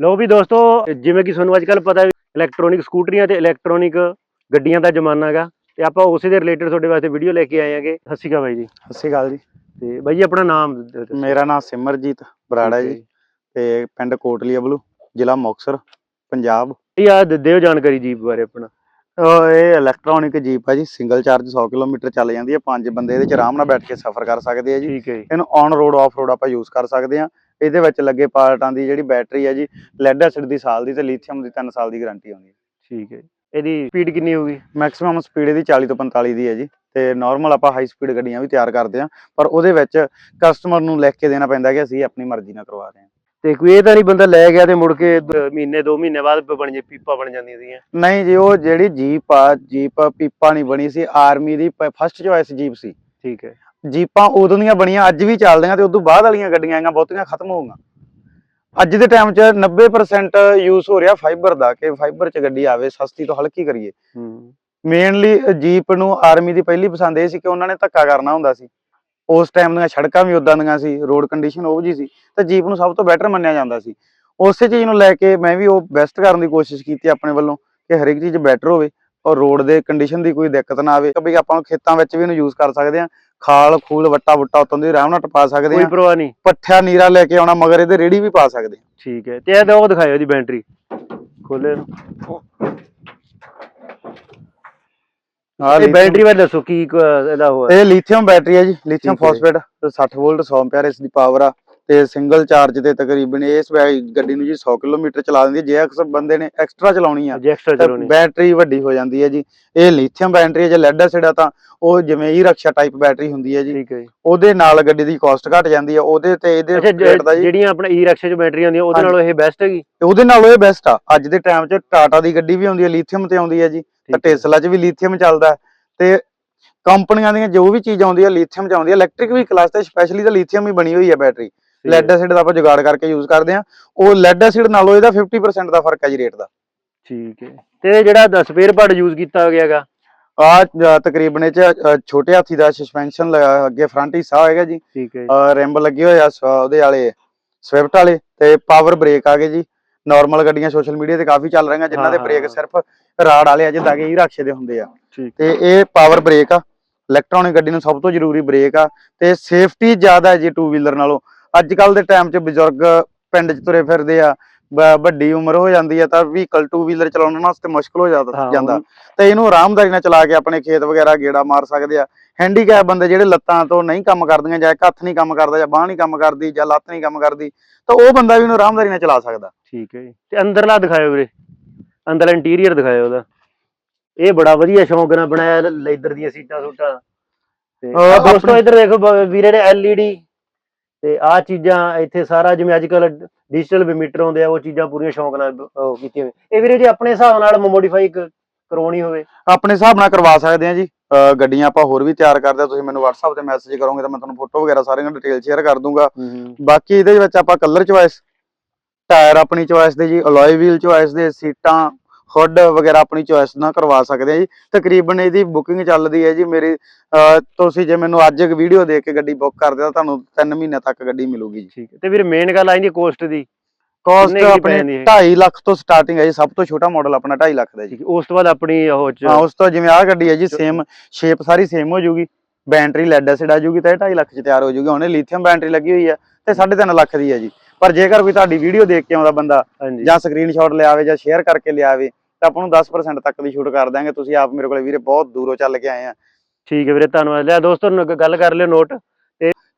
ਲਓ ਵੀ ਦੋਸਤੋ ਜਿਵੇਂ ਕਿ ਤੁਹਾਨੂੰ ਅੱਜ ਕੱਲ ਪਤਾ ਹੈ ਇਲੈਕਟ੍ਰੋਨਿਕ ਸਕੂਟਰੀਆਂ ਤੇ ਇਲੈਕਟ੍ਰੋਨਿਕ ਗੱਡੀਆਂ ਦਾ ਜ਼ਮਾਨਾ ਹੈਗਾ। ਤੇ ਆਪਾਂ ਉਸੇ ਦੇ ਰਿਲੇਟਡ ਤੁਹਾਡੇ ਵਾਸਤੇ ਵੀਡੀਓ ਲੈ ਕੇ ਆਏ ਹਾਂਗੇ। ਸਤਿ ਸ਼੍ਰੀ ਅਕਾਲ ਬਾਈ ਜੀ। ਸਤਿ ਸ਼੍ਰੀ ਅਕਾਲ ਜੀ। ਤੇ ਬਾਈ ਜੀ ਆਪਣਾ ਨਾਮ। ਮੇਰਾ ਨਾਮ ਸਿਮਰਜੀਤ ਬਰਾੜਾ ਹੈ ਜੀ ਤੇ ਪਿੰਡ ਕੋਟਲੀ ਅਬਲੂ ਜ਼ਿਲ੍ਹਾ ਮੁਕਤਸਰ ਪੰਜਾਬ। ਆ ਦਿਓ ਜਾਣਕਾਰੀ ਜੀਪ ਬਾਰੇ ਆਪਣਾ। ਇਹ ਇਲੈਕਟ੍ਰੋਨਿਕ ਜੀਪ ਹੈ ਜੀ ਸਿੰਗਲ ਚਾਰਜ 100 ਕਿਲੋਮੀਟਰ ਚੱਲ ਜਾਂਦੀ ਹੈ ਪੰਜ ਬੰਦੇ ਇਹਦੇ ਚ ਆਰਾਮ ਨਾਲ ਬੈਠ ਕੇ ਸਫ਼ਰ ਕਰ ਸਕਦੇ ਆ ਜੀ। ਠੀਕ ਹੈ ਜੀ। ਇਹਨੂੰ ਔਨ ਰੋਡ ਆਫ ਰੋਡ ਆਪਾਂ ਯੂਜ਼ ਕਰ ਸਕਦੇ ਆ। ਇਹਦੇ ਵਿੱਚ ਲੱਗੇ ਪਾਰਟਾਂ ਦੀ ਜਿਹੜੀ ਬੈਟਰੀ ਹੈ ਜੀ ਲੈਡ ਐਸਿਡ ਦੀ ਸਾਲ ਦੀ ਤੇ ਲਿਥੀਅਮ ਦੀ 3 ਸਾਲ ਦੀ ਗਾਰੰਟੀ ਆਉਂਦੀ ਹੈ। ਠੀਕ ਹੈ। ਇਹਦੀ ਸਪੀਡ ਕਿੰਨੀ ਹੋਊਗੀ? ਮੈਕਸਿਮਮ ਸਪੀਡ ਇਹਦੀ 40 ਤੋਂ 45 ਦੀ ਹੈ ਜੀ। ਤੇ ਨਾਰਮਲ ਆਪਾਂ ਹਾਈ ਸਪੀਡ ਗੱਡੀਆਂ ਵੀ ਤਿਆਰ ਕਰਦੇ ਆ ਪਰ ਉਹਦੇ ਵਿੱਚ ਕਸਟਮਰ ਨੂੰ ਲਿਖ ਕੇ ਦੇਣਾ ਪੈਂਦਾ ਕਿ ਅਸੀਂ ਆਪਣੀ ਮਰਜ਼ੀ ਨਾਲ ਕਰਵਾ ਰਹੇ ਹਾਂ। ਤੇ ਕੋਈ ਇਹ ਤਾਂ ਨਹੀਂ ਬੰਦਾ ਲੈ ਗਿਆ ਤੇ ਮੁੜ ਕੇ ਦ- ਮਹੀਨੇ 2 ਮਹੀਨੇ ਬਾਅਦ ਬਣ ਜੇ ਪੀਪਾ ਬਣ ਜਾਂਦੀਆਂ ਸੀਗੀਆਂ। ਨਹੀਂ ਜੀ ਉਹ ਜਿਹੜੀ ਜੀਪ ਆ ਜੀਪ ਪੀਪਾ ਨਹੀਂ ਬਣੀ ਸੀ ਆਰਮੀ ਦੀ ਫਸਟ ਚੋਇਸ ਜੀਪ ਸੀ। ਠੀਕ ਹੈ। ਜੀਪਾਂ ਉਦੋਂ ਦੀਆਂ ਬਣੀਆਂ ਅੱਜ ਵੀ ਚੱਲਦੀਆਂ ਤੇ ਉਦੋਂ ਬਾਅਦ ਵਾਲੀਆਂ ਗੱਡੀਆਂ ਆਈਆਂ ਬਹੁਤੀਆਂ ਖਤਮ ਹੋ ਗਈਆਂ। ਅੱਜ ਦੇ ਟਾਈਮ 'ਚ 90% ਯੂਜ਼ ਹੋ ਰਿਹਾ ਫਾਈਬਰ ਦਾ ਕਿ ਫਾਈਬਰ 'ਚ ਗੱਡੀ ਆਵੇ ਸਸਤੀ ਤੋਂ ਹਲਕੀ ਕਰੀਏ। ਮੇਨਲੀ ਜੀਪ ਨੂੰ ਆਰਮੀ ਦੀ ਪਹਿਲੀ ਪਸੰਦ ਇਹ ਸੀ ਕਿ ਉਹਨਾਂ ਨੇ ਧੱਕਾ ਕਰਨਾ ਹੁੰਦਾ ਸੀ। ਉਸ ਟਾਈਮ ਦੀਆਂ ਸੜਕਾਂ ਵੀ ਉਦਾਂ ਦੀਆਂ ਸੀ ਰੋਡ ਕੰਡੀਸ਼ਨ ਉਹ ਜੀ ਸੀ ਤਾਂ ਜੀਪ ਨੂੰ ਸਭ ਤੋਂ ਬੈਟਰ ਮੰਨਿਆ ਜਾਂਦਾ ਸੀ। ਉਸੇ ਚੀਜ਼ ਨੂੰ ਲੈ ਕੇ ਮੈਂ ਵੀ ਉਹ ਬੈਸਟ ਕਰਨ ਦੀ ਕੋਸ਼ਿਸ਼ ਕੀਤੀ ਆਪਣੇ ਵੱਲੋਂ ਕਿ ਹਰ ਇੱਕ ਚੀਜ਼ ਬੈਟਰ ਹੋਵੇ। ਔਰ ਰੋਡ ਦੇ ਕੰਡੀਸ਼ਨ ਦੀ ਕੋਈ ਦਿੱਕਤ ਨਾ ਆਵੇ ਕਿ ਆਪਾਂ ਖੇਤਾਂ ਵਿੱਚ ਵੀ ਇਹਨੂੰ ਯੂਜ਼ ਕਰ ਸਕਦੇ ਹਾਂ। ਖਾਲ ਖੂਲ ਵੱਟਾ ਵੁੱਟਾ ਉਤੋਂ ਦੀ ਆਰਾਮ ਨਾਲ ਟਪਾ ਸਕਦੇ ਕੋਈ ਹਾਂ। ਪਰਵਾਹ ਨਹੀਂ। ਪੱਠਿਆ ਨੀਰਾ ਲੈ ਕੇ ਆਉਣਾ ਮਗਰ ਇਹਦੇ ਰੇੜੀ ਵੀ ਪਾ ਸਕਦੇ ਠੀਕ ਹੈ ਤੇ ਇਹ ਉਹ ਦਿਖਾਇਓ ਇਹਦੀ ਬੈਟਰੀ। ਖੋਲੇ ਆਹ ਇਹ ਬੈਟਰੀ ਬਾਰੇ ਦੱਸੋ ਕੀ ਇਹਦਾ ਹੋਇਆ ਇਹ ਲਿਥੀਅਮ ਬੈਟਰੀ ਹੈ ਜੀ ਲਿਥੀਅਮ ਜੀ। ਫਾਸਫੇਟ 60 ਵੋਲਟ 100 ਐਂਪੀਅਰ ਇਸ ਦੀ ਪਾਵਰ ਆ। ਤੇ ਸਿੰਗਲ ਚਾਰਜ ਤੇ ਤਕਰੀਬਨ ਇਸ ਗੱਡੀ ਨੂੰ ਜੀ 100 ਕਿਲੋਮੀਟਰ ਚਲਾ ਦਿੰਦੀ ਹੈ। ਜੇ ਅਕਸਰ ਬੰਦੇ ਨੇ ਐਕਸਟਰਾ ਚਲਾਉਣੀ ਆ ਬੈਟਰੀ ਵੱਡੀ ਹੋ ਜਾਂਦੀ ਹੈ ਜੀ। ਇਹ ਲਿਥੀਅਮ ਬੈਟਰੀ ਹੈ ਜੇ ਲੈਡ ਐਸਿਡ ਆ ਤਾਂ ਉਹ ਜਿਵੇਂ ਈ ਰਕਸ਼ਾ ਟਾਈਪ ਬੈਟਰੀ ਹੁੰਦੀ ਹੈ ਜੀ। ਹੈ ਉਹਦੇ ਨਾਲ ਗੱਡੀ ਦੀ ਕਾਸਟ ਘਟ ਜਾਂਦੀ ਹੈ। ਉਹਦੇ ਤੇ ਇਹਦੇ ਜਿਹੜੀਆਂ ਆਪਣਾ ਈ ਰਿਕਸ਼ਾ ਚ ਬੈਟਰੀ ਆਉਂਦੀਆਂ ਉਹਦੇ। ਨਾਲੋਂ ਇਹ ਬੈਸਟ ਹੈਗੀ? ਉਹਦੇ ਨਾਲ ਇਹ ਬੈਸਟ ਆ। ਅੱਜ ਦੇ ਟਾਈਮ 'ਚ ਟਾਟਾ ਦੀ ਗੱਡੀ ਵੀ ਆਉਂਦੀ ਹੈ ਲਿਥੀਅਮ ਤੇ ਆਉਂਦੀ ਹੈ ਜੀ। ਤਾਂ ਹੈ। ਟੈਸਲਾ 'ਚ ਵੀ ਲਿਥੀਅਮ ਚੱਲਦਾ ਹੈ। ਤੇ ਕੰਪਨੀਆਂ ਦੀਆਂ ਜੋ ਵੀ ਚੀਜ਼ ਆਉਂਦੀ ਹੈ ਲਿਥੀਅਮ 'ਚ ਆਉਂਦੀ ਹੈ ਇਲੈਕਟ੍ਰਿਕ ਵੀ ਕਲਾਸ ਤੇ ਸਪੈਸ਼ਲੀ ਤਾਂ ਲਿਥੀਅਮ ਹੀ ਬਣੀ ਹੋਈ ਹੈ ਬੈਟਰੀ ਹੈ। ਲੈਡ ਐਸਿਡ ਦਾ ਆਪਾਂ ਜੁਗਾੜ ਕਰਕੇ ਯੂਜ਼ ਕਰਦੇ ਆ ਉਹ ਲੈਡ ਐਸਿਡ ਨਾਲੋਂ ਇਹਦਾ 50% ਦਾ ਫ਼ਰਕ ਹੈ ਜੀ ਰੇਟ ਦਾ। ਠੀਕ ਹੈ। ਤੇ ਜਿਹੜਾ ਸਪੇਅਰ ਪਾਰਟ ਯੂਜ਼ ਕੀਤਾ ਗਿਆਗਾ ਆ ਤਕਰੀਬਨ ਇਹ ਚ ਛੋਟੇ ਹਾਥੀ ਦਾ ਸਸਪੈਂਸ਼ਨ ਅੱਗੇ ਫਰੰਟ ਹਿੱਸਾ ਹੋਏਗਾ ਜੀ। ਠੀਕ ਹੈ ਰਿੰਬ ਲੱਗੇ ਹੋਏ ਆ ਸ- ਉਹਦੇ ਵਾਲੇ ਸਵਿਫਟ ਵਾਲੇ ਤੇ ਪਾਵਰ ਬ੍ਰੇਕ ਆ ਗਏ ਜੀ। ਨਾਰਮਲ ਗੱਡੀਆਂ ਸੋਸ਼ਲ ਮੀਡੀਆ ਤੇ ਕਾਫੀ ਚੱਲ ਰਹੀਆਂ ਜਿਨ੍ਹਾਂ ਦੇ ਹਾਂ, ਬ੍ਰੇਕ ਹਾਂ। ਸਿਰਫ ਰਾੜ ਵਾਲੇ ਆ ਜਿੱਦਾਂ ਕਿ ਈ ਰਕਸ਼ੇ ਦੇ ਹੁੰਦੇ ਆ। ਤੇ ਇਹ ਪਾਵਰ ਬ੍ਰੇਕ ਆ। ਇਲੈਕਟ੍ਰੋਨਿਕ ਗੱਡੀ ਨੂੰ ਸਭ ਤੋਂ ਜ਼ਰੂਰੀ ਬ੍ਰੇਕ ਆ। ਤੇ ਸੇਫਟੀ ਜ਼ਿਆਦਾ ਹੈ ਜੀ ਟੂ ਵੀਲਰ ਨਾਲੋਂ। ਅੱਜ ਕੱਲ ਦੇ ਟਾਈਮ 'ਚ ਬਜ਼ੁਰਗ ਪਿੰਡ 'ਚ ਤੁਰੇ ਫਿਰਦੇ ਆ ਵੱਡੀ ਉਮਰ ਹੋ ਜਾਂਦੀ ਆ ਤਾਂ ਵਹੀਕਲ ਟੂ ਵੀਲਰ ਚਲਾਉਣ ਵਾਸਤੇ ਮੁਸ਼ਕਲ ਹੋ ਜਾਂਦਾ ਤੇ ਇਹਨੂੰ ਆਰਾਮਦਾਰੀ ਨਾਲ ਚਲਾ ਕੇ ਆਪਣੇ ਖੇਤ ਵਗੈਰਾ ਗੇੜਾ ਮਾਰ ਸਕਦੇ ਆ। ਹੈਂਡੀਕੈਪ ਬੰਦੇ ਜਿਹੜੇ ਲੱਤਾਂ ਤੋਂ ਨਹੀਂ ਕੰਮ ਕਰਦੀਆਂ ਜਾਂ ਹੱਥ ਨਹੀਂ ਕੰਮ ਕਰਦਾ ਜਾਂ ਬਾਹ ਨਹੀਂ ਕੰਮ ਕਰਦੀ ਜਾਂ ਲੱਤ ਨਹੀਂ ਕੰਮ ਕਰਦੀ ਤਾਂ ਉਹ ਬੰਦਾ ਵੀ ਇਹਨੂੰ ਆਰਾਮਦਾਰੀ ਨਾਲ ਚਲਾ ਸਕਦਾ। ਠੀਕ ਹੈ ਜੀ। ਤੇ ਅੰਦਰਲਾ ਦਿਖਾਇਓ ਵੀਰੇ। ਅੰਦਰਲਾ ਇੰਟੀਰੀਅਰ ਦਿਖਾਇਓ ਉਹਦਾ। ਇਹ ਬੜਾ ਵਧੀਆ ਸ਼ੌਂਕ ਨਾਲ ਬਣਾਇਆ ਲੈਦਰ ਦੀਆਂ ਸੀਟਾਂ ਸੂਟਾਂ। ਤੇ ਦੋਸਤੋ ਇੱਧਰ ਦੇਖੋ ਵੀਰੇ ਨੇ ਐਲਈਡੀ ਤੇ ਆ ਚੀਜ਼ਾਂ ਇੱਥੇ ਸਾਰਾ ਜਿਵੇਂ ਅੱਜ ਕੱਲ ਡਿਜੀਟਲ ਮੀਟਰ ਆਉਂਦੇ ਆ ਉਹ ਚੀਜ਼ਾਂ ਪੂਰੀਆਂ ਸ਼ੌਂਕ ਨਾਲ ਉਹ ਕੀਤੀਆਂ ਹੋਈਆਂ। ਇਹ ਵੀਰੇ ਜੇ ਆਪਣੇ ਹਿਸਾਬ ਨਾਲ ਮੋਡੀਫਾਈ ਕਰਵਾਉਣੀ ਹੋਵੇ। ਆਪਣੇ ਹਿਸਾਬ ਨਾਲ ਕਰਵਾ ਸਕਦੇ ਆ ਜੀ। ਗੱਡੀਆਂ ਆਪਾਂ ਹੋਰ ਵੀ ਤਿਆਰ ਕਰਦੇ ਆ ਤੁਸੀਂ ਮੈਨੂੰ WhatsApp ਤੇ ਮੈਸੇਜ ਕਰੋਗੇ ਤਾਂ ਮੈਂ ਤੁਹਾਨੂੰ ਫੋਟੋ ਵਗੈਰਾ ਸਾਰੀਆਂ ਡਿਟੇਲ ਸ਼ੇਅਰ ਕਰ ਦੂੰਗਾ। ਬਾਕੀ ਇਹਦੇ ਵਿੱਚ ਆਪਾਂ ਕਲਰ ਚੁਆਇਸ ਟਾਇਰ ਆਪਣੀ ਚੁਆਇਸ ਦੇ ਜੀ ਅਲੋਏ ਵੀਲ ਚੁਆਇਸ ਦੇ ਸੀਟਾਂ ਹੁੱਡ ਵਗੈਰਾ ਆਪਣੀ ਚੁਆਇਸ ਨਾਲ ਕਰਵਾ ਸਕਦੇ ਆ ਜੀ। ਤਕਰੀਬਨ ਇਹਦੀ ਬੁਕਿੰਗ ਚੱਲਦੀ ਹੈ ਜੀ ਮੇਰੀ ਤੁਸੀਂ ਜੇ ਮੈਨੂੰ ਅੱਜ ਇੱਕ ਵੀਡੀਓ ਦੇਖ ਕੇ ਗੱਡੀ ਬੁੱਕ ਕਰਦੇ ਤਾਂ ਤੁਹਾਨੂੰ 3 ਮਹੀਨਿਆਂ ਤੱਕ ਗੱਡੀ ਮਿਲੂਗੀ ਜੀ। ਠੀਕ ਹੈ। ਤੇ ਵੀਰੇ ਮੇਨ ਗੱਲ ਆਈ ਦੀ। ਕੋਸਟ ਦੀ ਕਾਸਟ ਆਪਣੀ ਜਾਂਦੀ ਹੈ? 2.5 ਲੱਖ ਤੋਂ ਸਟਾਰਟਿੰਗ ਹੈ ਜੀ ਸਭ ਤੋਂ ਛੋਟਾ ਮਾਡਲ ਆਪਣਾ 2.5 ਲੱਖ ਦਾ ਜੀ। ਹੈ, ਉਸ ਤੋਂ ਬਾਅਦ ਆਪਣੀ ਉਹ ਚ ਹਾਂ ਉਸ ਤੋਂ ਜਿਵੇਂ ਆਹ ਗੱਡੀ ਹੈ ਜੀ ਸੇਮ ਸ਼ੇਪ ਸਾਰੀ ਸੇਮ ਹੋ ਜੂਗੀ। ਬੈਟਰੀ ਲੈਡ ਐਸਿਡ ਆ ਜੂਗੀ ਤਾਂ ਇਹ 2.5 ਲੱਖ ਚ ਤਿਆਰ ਹੋ ਜੂਗੀ। ਹੁਣ ਲਿਥੀਅਮ ਬੈਟਰੀ ਲੱਗੀ ਹੋਈ ਆ ਤੇ 3.5 ਲੱਖ ਦੀ ਹੈ ਜੀ। ਪਰ ਜੇਕਰ ਕੋਈ ਤੁਹਾਡੀ ਵੀਡੀਓ ਦੇਖ ਕੇ ਆਉਂਦਾ ਬੰਦਾ ਜਾਂ ਸਕਰੀਨਸ਼ਾਟ ਲਿਆਵੇ ਜਾਂ ਸ਼ੇਅਰ ਕਰਕੇ ਲਿਆਵੇ ਤਾਂ ਆਪਾਂ ਨੂੰ 10% ਤੱਕ ਦੀ ਛੂਟ ਕਰ ਦਾਂਗੇ ਤੁਸੀਂ ਆਪ ਮੇਰੇ ਕੋਲੇ ਵੀਰੇ ਬਹੁਤ ਦੂਰੋਂ ਚੱਲ ਕੇ ਆਏ ਆ। ਠੀਕ ਹੈ ਵੀਰੇ, ਧੰਨਵਾਦ। ਲਿਆ ਦੋਸਤੋ, ਨ- ਗੱਲ ਕਰ ਲਿਓ ਨੋਟ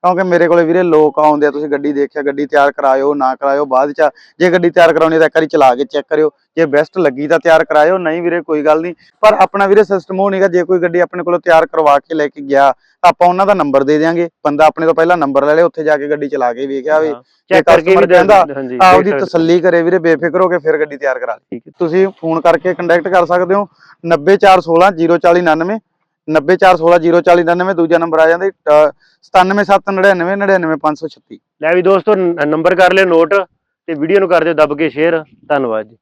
ਕਿਉਂਕਿ ਮੇਰੇ ਕੋਲੇ ਵੀਰੇ ਲੋਕ ਆਉਂਦੇ ਆ ਤੁਸੀਂ ਗੱਡੀ ਦੇਖਿਆ ਗੱਡੀ ਤਿਆਰ ਕਰਾਇਓ ਨਾ ਕਰਾਇਓ ਬਾਅਦ ਚ ਜੇ ਗੱਡੀ ਤਿਆਰ ਕਰਾਉਣੀ ਤਾਂ ਇੱਕ ਵਾਰੀ ਚਲਾ ਕੇ ਚੈੱਕ ਕਰਿਓ ਜੇ ਬੈਸਟ ਲੱਗੀ ਤਾਂ ਤਿਆਰ ਕਰਾਇਓ ਨਹੀਂ ਵੀਰੇ ਕੋਈ ਗੱਲ ਨਹੀਂ ਪਰ ਆਪਣਾ ਵੀਰੇ ਸਿਸਟਮ ਉਹ ਨਹੀਂਗਾ ਜੇ ਕੋਈ ਗੱਡੀ ਆਪਣੇ ਕੋਲੋਂ ਤਿਆਰ ਕਰਵਾ ਕੇ ਲੈ ਕੇ ਗਿਆ ਤਾਂ ਆਪਾਂ ਉਹਨਾਂ ਦਾ ਨੰਬਰ ਦੇ ਦਿਆਂਗੇ ਬੰਦਾ ਆਪਣੇ ਤੋਂ ਪਹਿਲਾਂ ਨੰਬਰ ਲੈ ਲੇ ਉੱਥੇ ਜਾ ਕੇ ਗੱਡੀ ਚਲਾ ਕੇ ਵੇਖਿਆ ਵੀ ਚੈੱਕ ਕਰਕੇ customer ਵੀ ਕਹਿੰਦਾ, ਆਪਦੀ। ਤਸੱਲੀ ਕਰੇ ਵੀਰੇ ਬੇਫਿਕਰ ਹੋ ਕੇ ਫਿਰ ਗੱਡੀ ਤਿਆਰ ਕਰਾ ਲਈ ਤੁਸੀਂ ਫੋਨ ਕਰਕੇ ਕੰਟੈਕਟ ਕਰ ਸਕਦੇ ਹੋ 90416 04099 90416 04099 ਦੂਜਾ ਨੰਬਰ ਆ ਜਾਂਦਾ 97799 99536 ਲੈ ਵੀ ਦੋਸਤੋ ਨੰਬਰ ਕਰ ਲਿਓ ਨੋਟ ਤੇ ਵੀਡੀਓ ਨੂੰ ਕਰ ਦਿਓ, ਦੱਬ ਕੇ ਸ਼ੇਅਰ ਧੰਨਵਾਦ ਜੀ।